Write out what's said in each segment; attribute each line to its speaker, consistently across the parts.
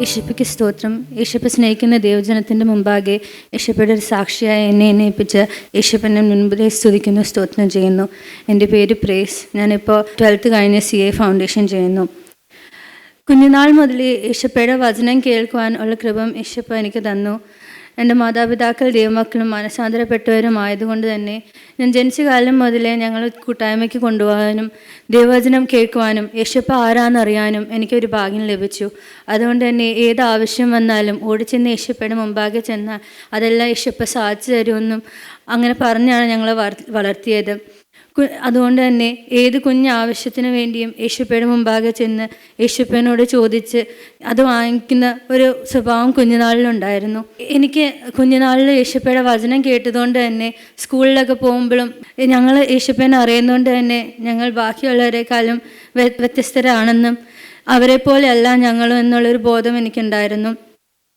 Speaker 1: യേശുപ്പയ്ക്ക് സ്തോത്രം. ഈശപ്പ സ്നേഹിക്കുന്ന ദേവജനത്തിന്റെ മുമ്പാകെ യേശുപ്പയുടെ ഒരു സാക്ഷിയായ എന്നെ എന്നേൽപ്പിച്ച് ഈശപ്പനെ മുൻപിലെ സ്തുതിക്കുന്നു സ്തോത്രം ചെയ്യുന്നു. എന്റെ പേര് പ്രേസ്. ഞാനിപ്പോൾ ട്വൽത്ത് കഴിഞ്ഞ് സി എ ഫൗണ്ടേഷൻ ചെയ്യുന്നു. കുഞ്ഞുനാൾ മുതൽ യേശുപ്പയുടെ വചനം കേൾക്കുവാൻ ഉള്ള കൃപം യേശുപ്പ എനിക്ക് തന്നു. എന്റെ മാതാപിതാക്കൾ ദൈവമക്കളും മനസാന്തരപ്പെട്ടവരും ആയതുകൊണ്ട് തന്നെ ഞാൻ ജനിച്ച കാലം മുതലേ ഞങ്ങൾ കൂട്ടായ്മയ്ക്ക് കൊണ്ടുപോകാനും ദൈവവചനം കേൾക്കുവാനും യേശപ്പ ആരാന്നറിയാനും എനിക്കൊരു ഭാഗ്യം ലഭിച്ചു. അതുകൊണ്ട് തന്നെ ഏത് ആവശ്യം വന്നാലും ഓടിച്ചെന്ന് യേശപ്പയുടെ മുമ്പാകെ ചെന്നാൽ അതെല്ലാം യേശപ്പ സാധിച്ചു തരുമെന്നും അങ്ങനെ പറഞ്ഞാണ് ഞങ്ങളെ വളർത്തിയത്. അതുകൊണ്ട് തന്നെ ഏത് കുഞ്ഞ് ആവശ്യത്തിന് വേണ്ടിയും യേശുപ്പയുടെ മുമ്പാകെ ചെന്ന് യേശുപ്പനോട് ചോദിച്ച് അത് വാങ്ങിക്കുന്ന ഒരു സ്വഭാവം കുഞ്ഞുനാളിലുണ്ടായിരുന്നു. എനിക്ക് കുഞ്ഞുനാളിൽ യേശുപ്പയുടെ വചനം കേട്ടതുകൊണ്ട് തന്നെ സ്കൂളിലൊക്കെ പോകുമ്പോഴും ഞങ്ങൾ യേശുപ്പനെ അറിയുന്നതുകൊണ്ട് തന്നെ ഞങ്ങൾ ബാക്കിയുള്ളവരെക്കാളും വ്യത്യസ്തരാണെന്നും അവരെ പോലെയല്ല ഞങ്ങളും എന്നുള്ളൊരു ബോധം എനിക്കുണ്ടായിരുന്നു.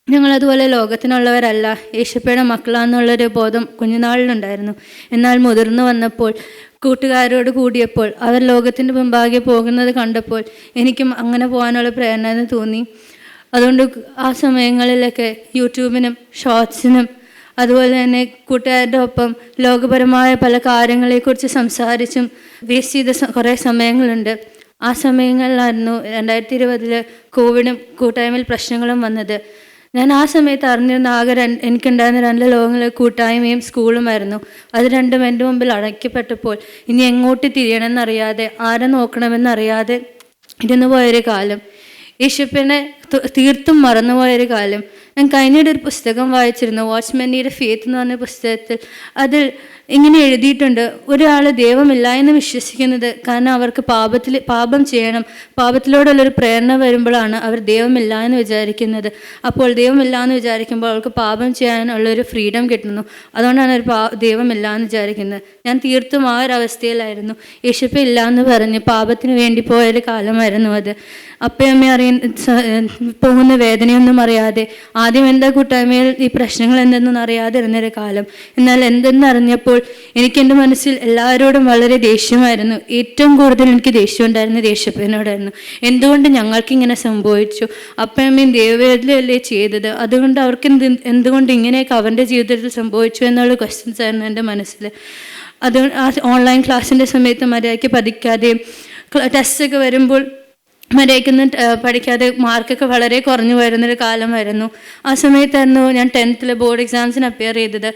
Speaker 1: ഞങ്ങളതുപോലെ ലോകത്തിനുള്ളവരല്ല. യേശുപ്പയുടെ മക്കളാന്നുള്ളൊരു ബോധം കുഞ്ഞുനാളിലുണ്ടായിരുന്നു. എന്നാൽ മുതിർന്നു വന്നപ്പോൾ കൂട്ടുകാരോട് കൂടിയപ്പോൾ അവർ ലോകത്തിന്റെ മുമ്പാകെ പോകുന്നത് കണ്ടപ്പോൾ എനിക്കും അങ്ങനെ പോകാനുള്ള പ്രേരണ തോന്നി. അതുകൊണ്ട് ആ സമയങ്ങളിലൊക്കെ യൂട്യൂബിനും ഷോർട്സിനും അതുപോലെ തന്നെ കൂട്ടുകാരുടെ ഒപ്പം ലോകപരമായ പല കാര്യങ്ങളെക്കുറിച്ച് സംസാരിച്ചും വേസ്റ്റ് ചെയ്ത കുറേ സമയങ്ങളുണ്ട്. ആ സമയങ്ങളിലായിരുന്നു രണ്ടായിരത്തി ഇരുപതിൽ കോവിഡും കൂട്ടായ്മയിൽ പ്രശ്നങ്ങളും വന്നത്. ഞാൻ ആ സമയത്ത് അറിഞ്ഞിരുന്ന ആകെ രണ്ട് എനിക്കുണ്ടായിരുന്ന രണ്ട് ലോകങ്ങൾ കൂട്ടായ്മയും സ്കൂളുമായിരുന്നു. അത് രണ്ടും എന്റെ മുമ്പിൽ അടയ്ക്കപ്പെട്ടപ്പോൾ ഇനി എങ്ങോട്ട് തിരിയണമെന്നറിയാതെ ആരെ നോക്കണമെന്നറിയാതെ ഇരുന്നു പോയൊരു കാലം. യേശുപ്പിനെ തീർത്തും മറന്നുപോയൊരു കാലം. ഞാൻ കഴിഞ്ഞിടെ ഒരു പുസ്തകം വായിച്ചിരുന്നു വാച്ച്മാനിയുടെ ഫേത്ത് എന്ന് പറഞ്ഞ പുസ്തകത്തിൽ. അതിൽ ഇങ്ങനെ എഴുതിയിട്ടുണ്ട് ഒരാൾ ദൈവമില്ല എന്ന് വിശ്വസിക്കുന്നത് കാരണം അവർക്ക് പാപത്തിൽ പാപം ചെയ്യണം. പാപത്തിലോടുള്ളൊരു പ്രേരണ വരുമ്പോഴാണ് അവർ ദൈവമില്ല എന്ന് വിചാരിക്കുന്നത്. അപ്പോൾ ദൈവമില്ല എന്ന് വിചാരിക്കുമ്പോൾ അവർക്ക് പാപം ചെയ്യാനുള്ളൊരു ഫ്രീഡം കിട്ടുന്നു. അതുകൊണ്ടാണ് ഒരു പാ ദൈവമില്ല എന്ന് വിചാരിക്കുന്നത്. ഞാൻ തീർത്തും ആ ഒരു അവസ്ഥയിലായിരുന്നു. യേശുപ്പ ഇല്ല എന്ന് പറഞ്ഞ് പാപത്തിന് വേണ്ടി പോയൊരു കാലമായിരുന്നു അത്. അപ്പയമ്മ അറിയുന്ന പോകുന്ന വേദനയൊന്നും അറിയാതെ ആദ്യം എന്താ കൂട്ടായ്മയിൽ ഈ പ്രശ്നങ്ങൾ എന്തെന്നൊന്നും അറിയാതെ ഇരുന്നൊരു കാലം. എന്നാൽ എന്തെന്നറിഞ്ഞപ്പോൾ എനിക്ക് എന്റെ മനസ്സിൽ എല്ലാവരോടും വളരെ ദേഷ്യമായിരുന്നു. ഏറ്റവും കൂടുതൽ എനിക്ക് ദേഷ്യം ഉണ്ടായിരുന്ന ദേഷ്യപ്പനോടായിരുന്നു എന്തുകൊണ്ട് ഞങ്ങൾക്ക് ഇങ്ങനെ സംഭവിച്ചു? അപ്പയമ്മയും ദേവവേദനയല്ലേ ചെയ്തത്? അതുകൊണ്ട് അവർക്ക് എന്ത് എന്തുകൊണ്ട് ഇങ്ങനെയൊക്കെ അവന്റെ ജീവിതത്തിൽ സംഭവിച്ചു എന്നുള്ള ക്വസ്റ്റ്യൻസ് ആയിരുന്നു എന്റെ മനസ്സിൽ. അത് ഓൺലൈൻ ക്ലാസ്സിന്റെ സമയത്ത് മര്യാദയ്ക്ക് പതിക്കാതെയും ടെസ്റ്റൊക്കെ വരുമ്പോൾ മര്യാദയ്ക്കൊന്നും പഠിക്കാതെ മാർക്കൊക്കെ വളരെ കുറഞ്ഞു വരുന്നൊരു കാലമായിരുന്നു ആ സമയത്തായിരുന്നു ഞാൻ ടെൻത്തിൽ ബോർഡ് എക്സാംസിന് അപ്പിയർ ചെയ്തത്.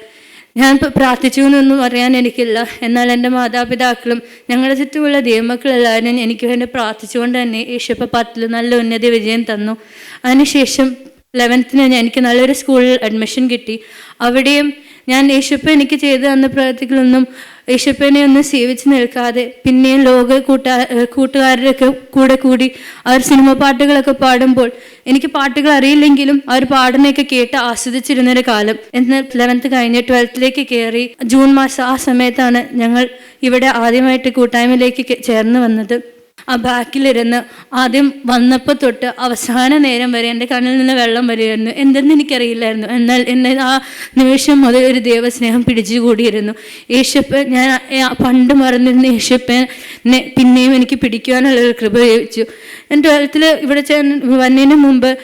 Speaker 1: ഞാൻ പ്രാർത്ഥിച്ചു എന്നൊന്നും അറിയാൻ എനിക്കില്ല. എന്നാൽ എന്റെ മാതാപിതാക്കളും ഞങ്ങളുടെ ചുറ്റുമുള്ള ദൈവമക്കളെല്ലാവരും എനിക്ക് വേണ്ടി പ്രാർത്ഥിച്ചുകൊണ്ട് തന്നെ യേശുപ്പ പത്തിൽ നല്ല ഉന്നതി വിജയം തന്നു. അതിനുശേഷം ലെവൻത്തിന് എനിക്ക് നല്ലൊരു സ്കൂളിൽ അഡ്മിഷൻ കിട്ടി. അവിടെയും ഞാൻ യേശുപ്പ എനിക്ക് ചെയ്തു തന്ന പ്രവൃത്തികളൊന്നും യേശുപ്പനെ ഒന്നും സേവിച്ച് നിൽക്കാതെ പിന്നെയും ലോക കൂട്ടാ കൂട്ടുകാരുടെയൊക്കെ കൂടെ കൂടി അവർ സിനിമ പാട്ടുകളൊക്കെ പാടുമ്പോൾ എനിക്ക് പാട്ടുകൾ അറിയില്ലെങ്കിലും അവർ പാടുന്നൊക്കെ കേട്ട് ആസ്വദിച്ചിരുന്നൊരു കാലം. എന്നാൽ ലെവൻത്ത് കഴിഞ്ഞ് ട്വൽത്തിലേക്ക് കയറി ജൂൺ മാസം ആ സമയത്താണ് ഞങ്ങൾ ഇവിടെ ആദ്യമായിട്ട് കൂട്ടായ്മയിലേക്ക് ചേർന്ന് വന്നത്. ആ ബാക്കിലിരുന്ന് ആദ്യം വന്നപ്പോൾ തൊട്ട് അവസാന നേരം വരെ എന്റെ കണ്ണിൽ നിന്ന് വെള്ളം വരുമായിരുന്നു. എന്തെന്ന് എനിക്കറിയില്ലായിരുന്നു. എന്നാൽ എന്നെ ആ നിമിഷം മുതൽ ഒരു ദൈവസ്നേഹം പിടിച്ചുകൂടിയിരുന്നു യേശപ്പൻ ഞാൻ പണ്ട് മറന്നിരുന്ന യേശപ്പനെ പിന്നെയും എനിക്ക് പിടിക്കുവാനുള്ള ഒരു കൃപ ലഭിച്ചു. ഞാൻ ട്വൽത്തിൽ ഇവിടെ വന്നതിന് മുമ്പ്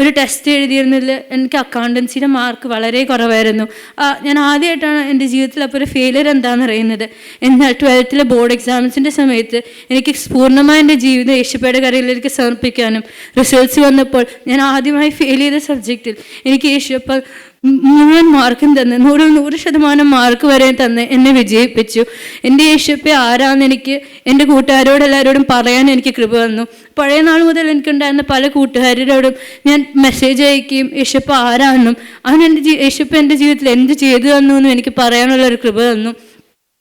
Speaker 1: ഒരു ടെസ്റ്റ് എഴുതിയിരുന്നതിൽ എനിക്ക് അക്കൗണ്ടൻസിയുടെ മാർക്ക് വളരെ കുറവായിരുന്നു. ഞാൻ ആദ്യമായിട്ടാണ് എന്റെ ജീവിതത്തിൽ അപ്പോൾ ഒരു ഫെയിലിയർ എന്താണെന്ന് അറിയുന്നത്. എന്നാൽ ട്വൽത്തിലെ ബോർഡ് എക്സാംസിന്റെ സമയത്ത് എനിക്ക് പൂർണമായ എന്റെ ജീവിതം യേശുപ്പയുടെ കരയിലേക്ക് സമർപ്പിക്കാനും റിസൾട്ട്സ് വന്നപ്പോൾ ഞാൻ ആദ്യമായി ഫെയിൽ ചെയ്ത സബ്ജക്റ്റിൽ എനിക്ക് യേശുപ്പ മുഴുവൻ മാർക്കും തന്നെ നൂറ് നൂറ് ശതമാനം മാർക്ക് വരെ തന്ന് എന്നെ വിജയിപ്പിച്ചു. എന്റെ യേശുപ്പ ആരാന്ന് എനിക്ക് എന്റെ കൂട്ടുകാരോട് എല്ലാവരോടും പറയാൻ എനിക്ക് കൃപ വന്നു. പഴയ നാൾ മുതൽ എനിക്കുണ്ടായിരുന്ന പല കൂട്ടുകാരോടും ഞാൻ മെസ്സേജ് അയക്കുകയും യേശുപ്പ ആരാണെന്നും അവൻ എന്റെ യേശുപ്പ എന്റെ ജീവിതത്തിൽ എന്ത് ചെയ്തു തന്നു എന്നും എനിക്ക് പറയാനുള്ള ഒരു കൃപ തന്നു.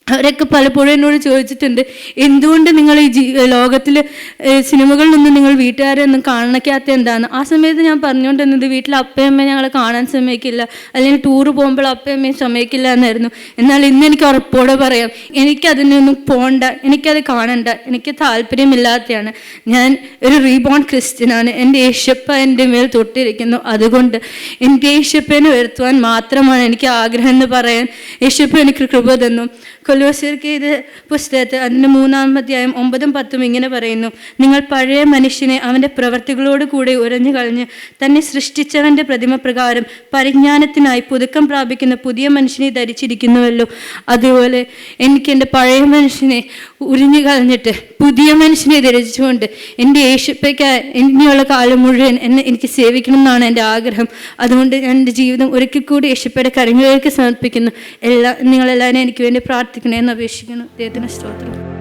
Speaker 1: അവരൊക്കെ പലപ്പോഴും എന്നോട് ചോദിച്ചിട്ടുണ്ട് എന്തുകൊണ്ട് നിങ്ങൾ ഈ ജീ ലോകത്തിൽ സിനിമകളിലൊന്നും നിങ്ങൾ വീട്ടുകാരെ ഒന്നും കാണിക്കാത്ത എന്താണ്? ആ സമയത്ത് ഞാൻ പറഞ്ഞുകൊണ്ടിരുന്നത് വീട്ടിൽ അപ്പയമ്മ ഞങ്ങളെ കാണാൻ സമ്മതിക്കില്ല അല്ലെങ്കിൽ ടൂറ് പോകുമ്പോൾ അപ്പയമ്മയും സമ്മതിക്കില്ല എന്നായിരുന്നു. എന്നാൽ ഇന്ന് എനിക്ക് ഉറപ്പോടെ പറയാം എനിക്കതിനൊന്നും പോകണ്ട എനിക്കത് കാണണ്ട എനിക്ക് താല്പര്യമില്ലാത്തതാണ് ഞാൻ ഒരു റീബോൺ ക്രിസ്ത്യനാണ്. എന്റെ യേശപ്പ എന്റെ മേൽ തൊട്ടിരിക്കുന്നു. അതുകൊണ്ട് എന്റെ യേശപ്പനെ വരുത്തുവാൻ മാത്രമാണ് എനിക്ക് ആഗ്രഹം എന്ന് പറയാൻ യേശപ്പ എനിക്ക് കൃപ തന്നു. കൊലോസ്യർക്ക് ഇത് പുസ്തകത്തിൽ അതിന്റെ മൂന്നാം ഒമ്പതും പത്തും ഇങ്ങനെ പറയുന്നു. നിങ്ങൾ പഴയ മനുഷ്യനെ അവന്റെ പ്രവർത്തികളോട് കൂടെ ഉരഞ്ഞു കളഞ്ഞ് തന്നെ സൃഷ്ടിച്ചവന്റെ പ്രതിമ പ്രകാരം പരിജ്ഞാനത്തിനായി പുതുക്കം പ്രാപിക്കുന്ന പുതിയ മനുഷ്യനെ ധരിച്ചിരിക്കുന്നുവല്ലോ. അതുപോലെ എനിക്ക് എന്റെ പഴയ മനുഷ്യനെ ഉരിഞ്ഞു കളഞ്ഞിട്ട് പുതിയ മനുഷ്യനെ ധരിച്ചുകൊണ്ട് എന്റെ യേശുപ്പയ്ക്ക് ഇനിയുള്ള കാലം മുഴുവൻ എന്നെ എനിക്ക് സേവിക്കണം എന്നാണ് എന്റെ ആഗ്രഹം. അതുകൊണ്ട് ഞാൻ എന്റെ ജീവിതം ഒരിക്കൽ കൂടി യേശുപ്പയുടെ കരങ്ങളിലേക്ക് സമർപ്പിക്കുന്നു. എല്ലാ നിങ്ങളെല്ലാവരും എനിക്ക് വേണ്ടി പ്രാർത്ഥിക്കണേ എന്ന് അപേക്ഷിക്കുന്നു. ദൈവത്തിന് സ്തോത്രം.